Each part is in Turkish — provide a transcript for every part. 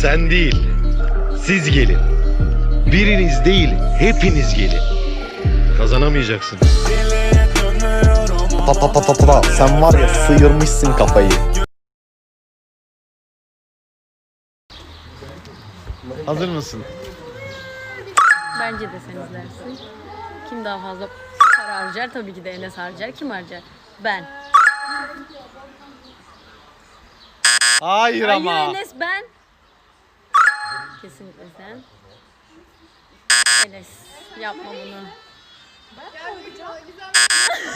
Sen değil. Siz gelin. Biriniz değil, hepiniz gelin. Kazanamayacaksın. Pa pa pa pa pa. Sen var ya sıyırmışsın kafayı. Hazır mısın? Bence de sen izlersin. Kim daha fazla para harcar? Tabii ki de Enes harcar. Kim harcar? Ben. Hayır Hayır ama. Enes ben. Kesinlikle sen. Enes yapma bunu.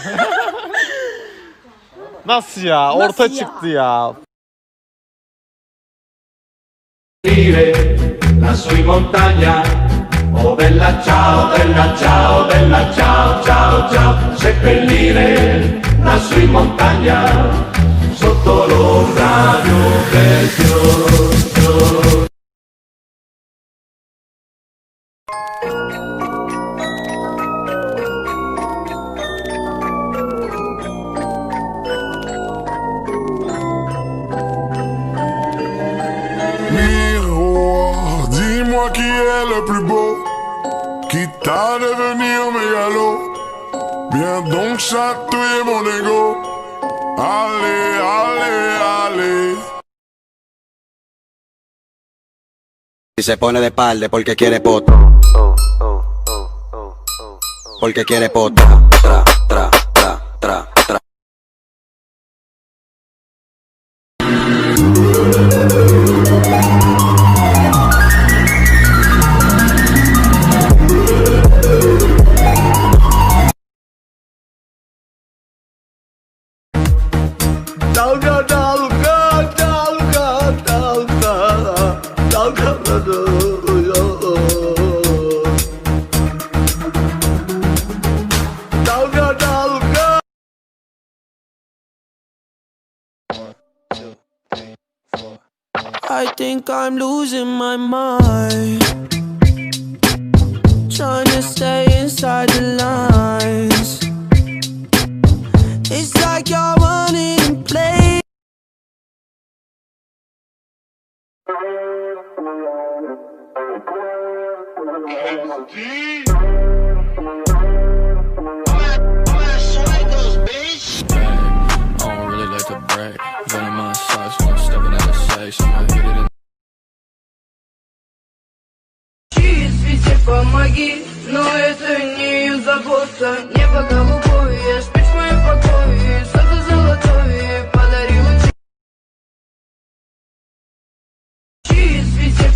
Nasıl ya? Orta çıktı ya. lassù in montagna. Oh bella ciao, bella ciao, bella ciao, ciao, ciao. Seppellire lassù in montagna, sotto l'ombra di un Viens donc chatouiller mon ego. Allez, allez, allez. Y se pone de espalda porque quiere poto. Porque quiere poto. I think I'm losing my mind. Trying to stay inside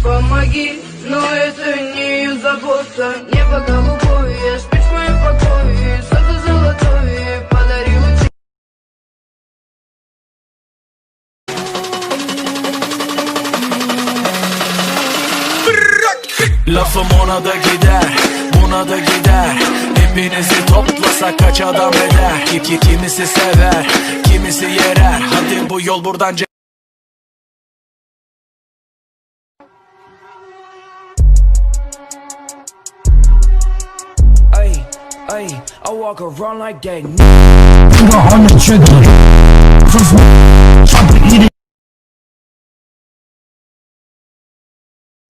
помоги, но это не забота. Небо голубое, спишь в моем покое Солнце золотое подарило тебе Lafım ona da gider, buna da gider Hepinizi toplasa kaç adam eder ki, ki, Kimisi sever, kimisi yerer Hadi bu yol buradan ce- Ay, ay, I walk around like that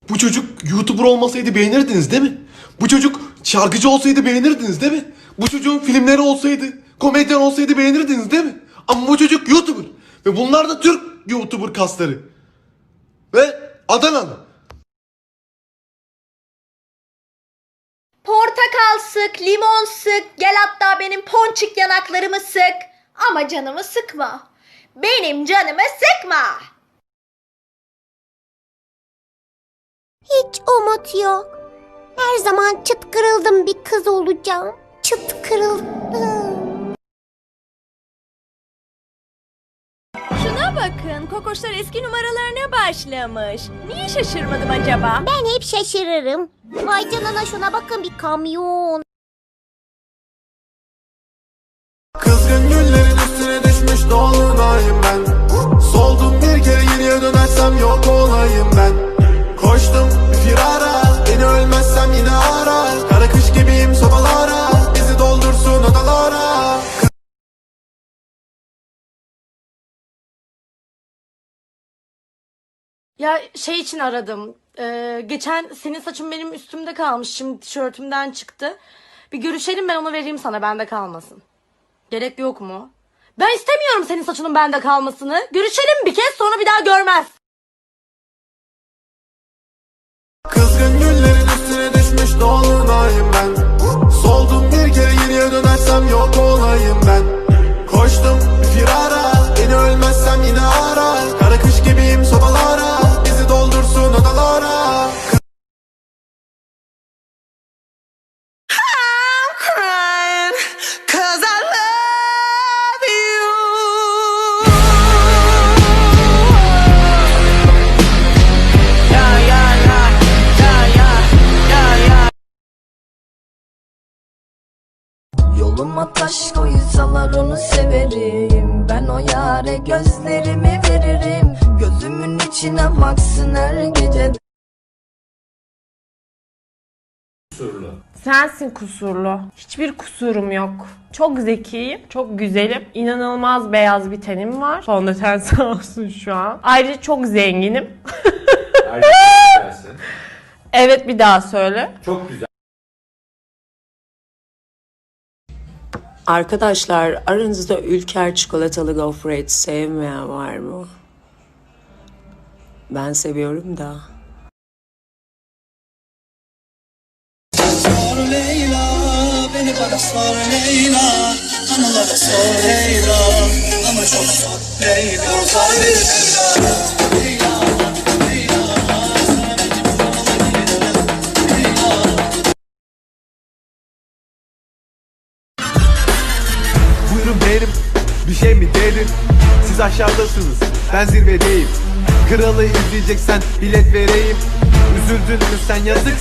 Bu çocuk YouTuber olmasaydı beğenirdiniz değil mi? Bu çocuk şarkıcı olsaydı beğenirdiniz değil mi? Bu çocuğun filmleri olsaydı, komedyen olsaydı beğenirdiniz değil mi? Ama bu çocuk YouTuber. Ve bunlar da Türk YouTuber kasları. Ve Adanalı. Portakal sık, limon sık, gel hatta benim ponçik yanaklarımı sık. Ama canımı sıkma. Benim canımı sıkma. Hiç umut yok. Her zaman çıt kırıldım bir kız olacağım. Çıt kırıldım. Şuna bakın, kokoşlar eski numaralarına başlamış. Niye şaşırmadım acaba? Ben hep şaşırırım. Vay canına şuna bakın bir kamyon. Kızgın güllerin üstüne düşmüş dolunayım ben. Soldum bir kere geriye dönersem yok olayım ben. Koştum Ya şey için aradım. Ee, geçen senin saçın benim üstümde kalmış. Şimdi tişörtümden çıktı. Bir görüşelim ben onu vereyim sana bende kalmasın. Gerek yok mu? Ben istemiyorum senin saçının bende kalmasını. Görüşelim bir kez sonra bir daha görmez. Kızgın güllerin üstüne düşmüş dolunayım ben Soldum bir kere geriye dönersem yok olayım ben Koştum Yoluma taş koysalar onu severim Ben o yare gözlerimi veririm Gözümün içine baksın her gece Sensin kusurlu. Hiçbir kusurum yok. Çok zekiyim, çok güzelim. İnanılmaz beyaz bir tenim var. Fondöten sağ olsun şu an. Ayrıca çok zenginim. evet bir daha söyle. Çok güzel. Arkadaşlar aranızda ülker çikolatalı gofret sevmeyen var mı? Ben seviyorum da. Sor Leyla, beni bana sor Leyla Anılara sor Leyla, ama çok sor Leyla Sor Leyla Buyurun benim bir şey mi dedim Siz aşağıdasınız ben zirvedeyim. Kralı izleyeceksen bilet vereyim. Üzüldün mü sen yazık.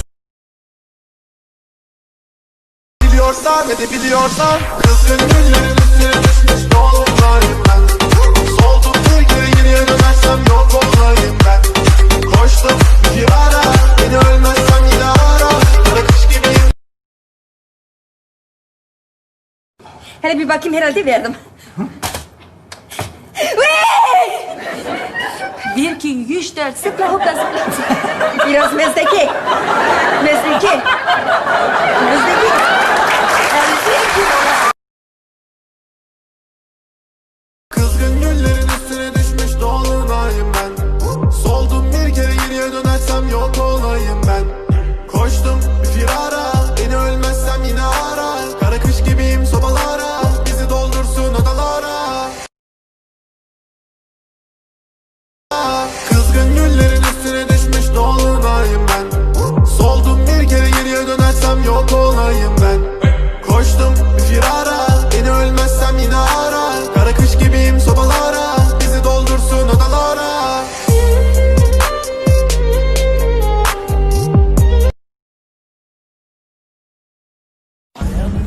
Biliyorsan ve de biliyorsan Kızgın güllerin üstüne düşmüş dolunayım ben Hele bir bakayım herhalde verdim. bir, iki, üç, dört, zıpla hopla zıpla. Biraz mezdeki. Mezdeki. Mezdeki.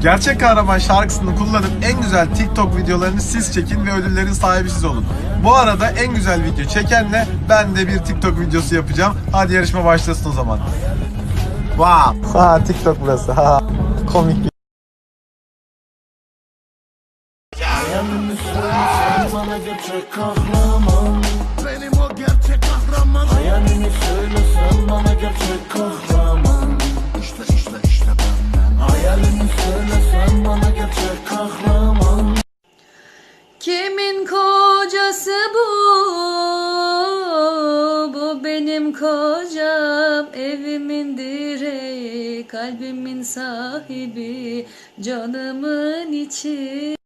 Gerçek kahraman şarkısını kullanıp en güzel TikTok videolarını siz çekin ve ödüllerin sahibi siz olun. Bu arada en güzel video çekenle ben de bir TikTok videosu yapacağım. Hadi yarışma başlasın o zaman. Wow. Ha TikTok burası. Ha. Komik Benim o gerçek kahraman Hayalini söylesen bana gerçek kahraman İşte işte işte Hayalini söylesen bana gerçek kahraman Kimin kocası bu? Bu benim kocam, evimin direği, kalbimin sahibi, canımın içi.